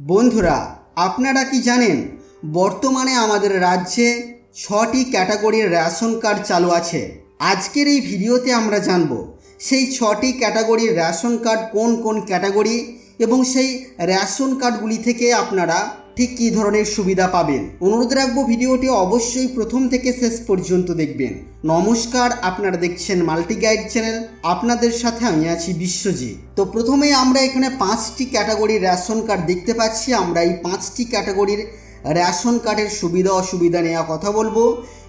বন্ধুরা, আপনারা কি জানেন, বর্তমানে আমাদের রাজ্যে ছটি ক্যাটাগরির রেশন কার্ড চালু আছে। আজকের এই ভিডিওতে আমরা জানব, সেই ছটি ক্যাটাগরির রেশন কার্ড কোন কোন ক্যাটাগরি এবং সেই রেশন কার্ডগুলি থেকে আপনারা ঠিক কী ধরনের সুবিধা পাবেন? অনুরোধ রাখব ভিডিওটি অবশ্যই প্রথম থেকে শেষ পর্যন্ত দেখবেন। নমস্কার, আপনারা দেখছেন মাল্টি গাইড চ্যানেল। আপনাদের সাথে আমি আছি বিশ্বজিৎ। তো প্রথমেই আমরা এখানে পাঁচটি ক্যাটাগরির রেশন কার্ড দেখতে পাচ্ছি। আমরা এই পাঁচটি ক্যাটাগরির রেশন কার্ডের সুবিধা অসুবিধা নেওয়া কথা বলব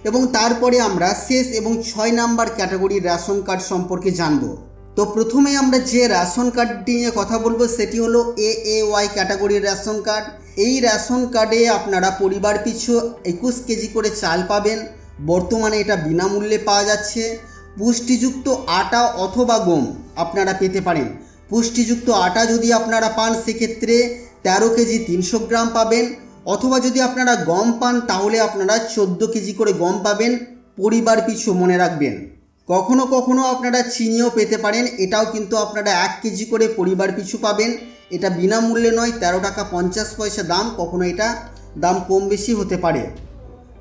এবং তারপরে আমরা শেষ এবং ছয় নাম্বার ক্যাটাগরির রেশন কার্ড সম্পর্কে জানব। তো প্রথমে আমরা যে রেশন কার্ডটি নিয়ে কথা বলব সেটি হলো এ এ ওয়াই ক্যাটাগরির রেশন কার্ড। এই রেশন কার্ডে আপনারা পরিবার পিছু একুশ কেজি করে চাল পাবেন। বর্তমানে এটা বিনামূল্যে পাওয়া যাচ্ছে। পুষ্টিযুক্ত আটা অথবা গম আপনারা পেতে পারেন। পুষ্টিযুক্ত আটা যদি আপনারা পান, সেক্ষেত্রে তেরো কেজি তিনশো গ্রাম পাবেন। অথবা যদি আপনারা গম পান, তাহলে আপনারা চোদ্দ কেজি করে গম পাবেন। পরিবার পিছু মনে রাখবেন। কখনো কখনো আপনারা চিনিও পেতে পারেন। এটাও কিন্তু আপনারা এক কেজি করে পরিবার পিছু পাবেন। এটা বিনামূল্যে নয়, তেরো টাকা পঞ্চাশ পয়সা দাম, কখনো এটা দাম কম বেশি হতে পারে।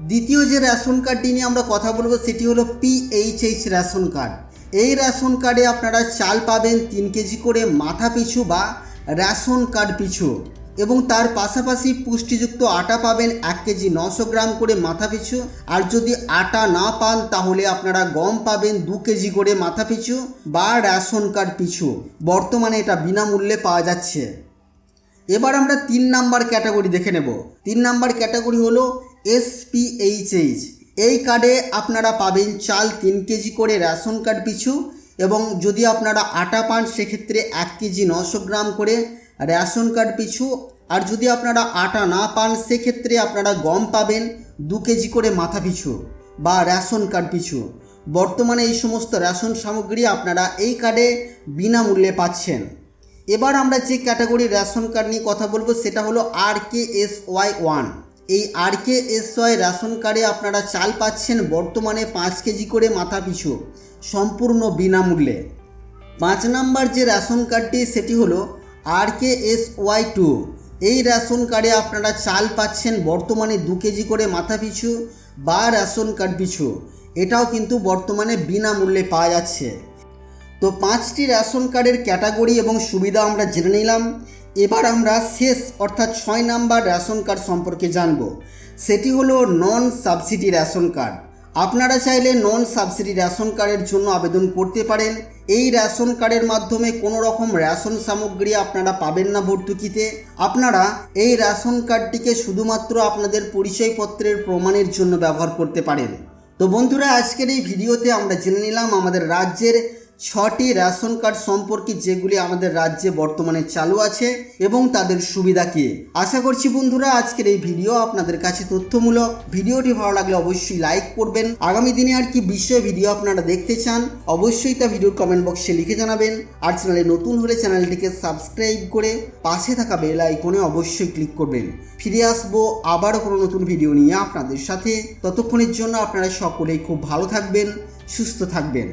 দ্বিতীয় যে রেশন কার্ডটি নিয়ে আমরা কথা বলব, সেটি হলো পিএইচএইচ রেশন কার্ড। এই রেশন কার্ডে আপনারা চাল পাবেন তিন কেজি করে মাথা পিছু বা রেশন কার্ড পিছু। এবং তার পাশাপাশি পুষ্টিযুক্ত আটা পাবেন এক কেজি নশো গ্রাম করে মাথা পিছু আর যদি আটা না পান, তাহলে আপনারা গম পাবেন দু কেজি করে মাথা পিছু বা রেশন কার্ড পিছু। বর্তমানে এটা বিনামূল্যে পাওয়া যাচ্ছে। এবার আমরা তিন নাম্বার ক্যাটাগরি দেখে নেব। তিন নাম্বার ক্যাটাগরি হলো এসপিএইচএইচ এই কার্ডে আপনারা পাবেন চাল তিন কেজি করে রেশন কার্ড পিছু এবং যদি আপনারা আটা পান, সেক্ষেত্রে এক কেজি নশো গ্রাম করে রেশন কার্ড পিছু। আর যদি আপনারা আটা না পান, সেক্ষেত্রে আপনারা গম পাবেন দু কেজি করে মাথা পিছু বা রেশন কার্ড পিছু। বর্তমানে এই সমস্ত রেশন সামগ্রী আপনারা এই কার্ডে বিনামূল্যে পাচ্ছেন। এবার আমরা যে ক্যাটাগরির রেশন কার্ড নিয়ে কথা বলব, সেটা হলো R K S Y one. এই R K S Y ration কার্ডে আপনারা চাল পাচ্ছেন বর্তমানে পাঁচ কেজি করে মাথা পিছু, সম্পূর্ণ বিনামূল্যে। পাঁচ নাম্বার যে রেশন কার্ডটি, সেটি হলো R K S Y two, এই রেশন কার্ডে আপনারা চাল পাচ্ছেন বর্তমানে দু কেজি করে মাথা পিছু বা রেশন কার্ড পিছু। এটাও কিন্তু বর্তমানে বিনামূল্যে পাওয়া যাচ্ছে। তো পাঁচটি রেশন কার্ডের ক্যাটাগরি এবং সুবিধা আমরা জেনে নিলাম। এবার আমরা শেষ অর্থাৎ ছয় নাম্বার রেশন কার্ড সম্পর্কে জানব। সেটি হলো নন সাবসিডি রেশন কার্ড আপনারা চাইলে নন সাবসিডি রেশন কার্ডের জন্য আবেদন করতে পারেন। এই রেশন কার্ডের মাধ্যমে কোনো রকম রেশন সামগ্রী আপনারা পাবেন না ভর্তুকিতে। আপনারা এই রেশন কার্ডটিকে শুধুমাত্র আপনাদের পরিচয়পত্রের প্রমাণের জন্য ব্যবহার করতে পারেন। তো বন্ধুরা, আজকের এই ভিডিওতে আমরা জেনে নিলাম আমাদের রাজ্যের ছটি রেশন কার্ড সম্পর্কে যেগুলি আমাদের রাজ্যে বর্তমানে চালু আছে এবং তাদের সুবিধা কী? আশা করছি বন্ধুরা আজকের এই ভিডিও আপনাদের কাছে তথ্যমূলক। ভিডিওটি ভালো লাগলে অবশ্যই লাইক করবেন। আগামী দিনে আর কি বিষয়ে ভিডিও আপনারা দেখতে চান, অবশ্যই তা ভিডিওর কমেন্ট বক্সে লিখে জানাবেন। আর চ্যানেলে নতুন হলে চ্যানেলটিকে সাবস্ক্রাইব করে পাশে থাকা বেল আইকনে অবশ্যই ক্লিক করবেন। ফিরে আসব আবারও কোনো নতুন ভিডিও নিয়ে আপনাদের সাথে। ততক্ষণের জন্য আপনারা সকলেই খুব ভালো থাকবেন, সুস্থ থাকবেন।